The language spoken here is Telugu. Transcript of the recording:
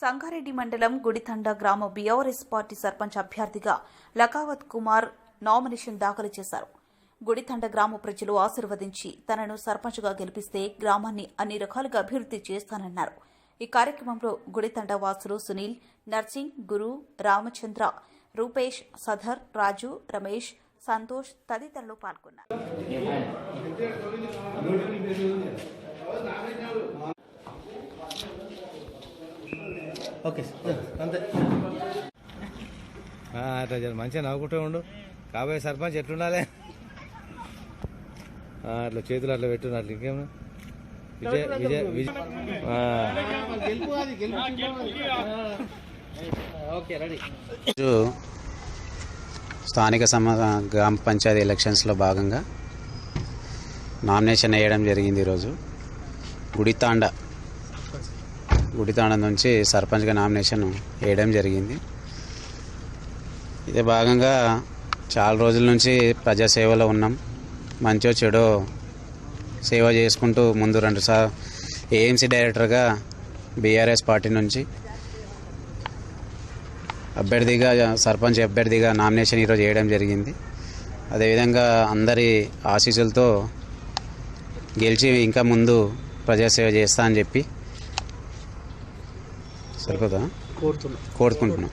సంగారెడ్డి మండలం గుడితండ గ్రామ బీఆర్ఎస్ పార్టీ సర్పంచ్ అభ్యర్థిగా లకావత్ కుమార్ నామినేషన్ దాఖలు చేశారు. గుడితండ గ్రామ ప్రజలు ఆశీర్వదించి తనను సర్పంచ్గా గెలిపిస్తే గ్రామాన్ని అన్ని రకాలుగా అభివృద్ధి చేస్తానన్నారు. ఈ కార్యక్రమంలో గుడితండ వాసులు సునీల్ నర్సింగ్ గురు రామచంద్ర రూపేష్ సదర్ రాజు రమేష్ సంతోష్ తదితరులు పాల్గొన్నారు. Okay sir. అంతే. ఆ, అట్లా జర మంచిగా నవ్వుకుంటూ ఉండు. కాబోయే సర్పంచ్ ఎట్లుండాలి? ఆ, అట్లా చేతులు అట్లా పెట్టున్నారు. అట్లా ఇంకేమన్నా విజయ్ విజయ్ విజయ్. ఆ, గెలుపు అది గెలుపు ఓకే రెడీ. ఈరోజు స్థానిక సమ గ్రామ పంచాయతీ ఎలక్షన్స్లో భాగంగా నామినేషన్ వేయడం జరిగింది ఈరోజు. గుడితాండ గుడితాండ నుంచి సర్పంచ్గా నామినేషన్ వేయడం జరిగింది. ఇదే భాగంగా చాలా రోజుల నుంచి ప్రజాసేవలో ఉన్నాం. మంచో చెడో సేవ చేసుకుంటూ ముందు రెండు సార్ ఏఎంసీ డైరెక్టర్గా బీఆర్ఎస్ పార్టీ నుంచి అభ్యర్థిగా సర్పంచ్ అభ్యర్థిగా నామినేషన్ ఈరోజు చేయడం జరిగింది. అదేవిధంగా అందరి ఆశీస్సులతో గెలిచి ఇంకా ముందు ప్రజాసేవ చేస్తా అని చెప్పి సరిపోతా కోరుతున్నా. కోరుకుంటున్నాం.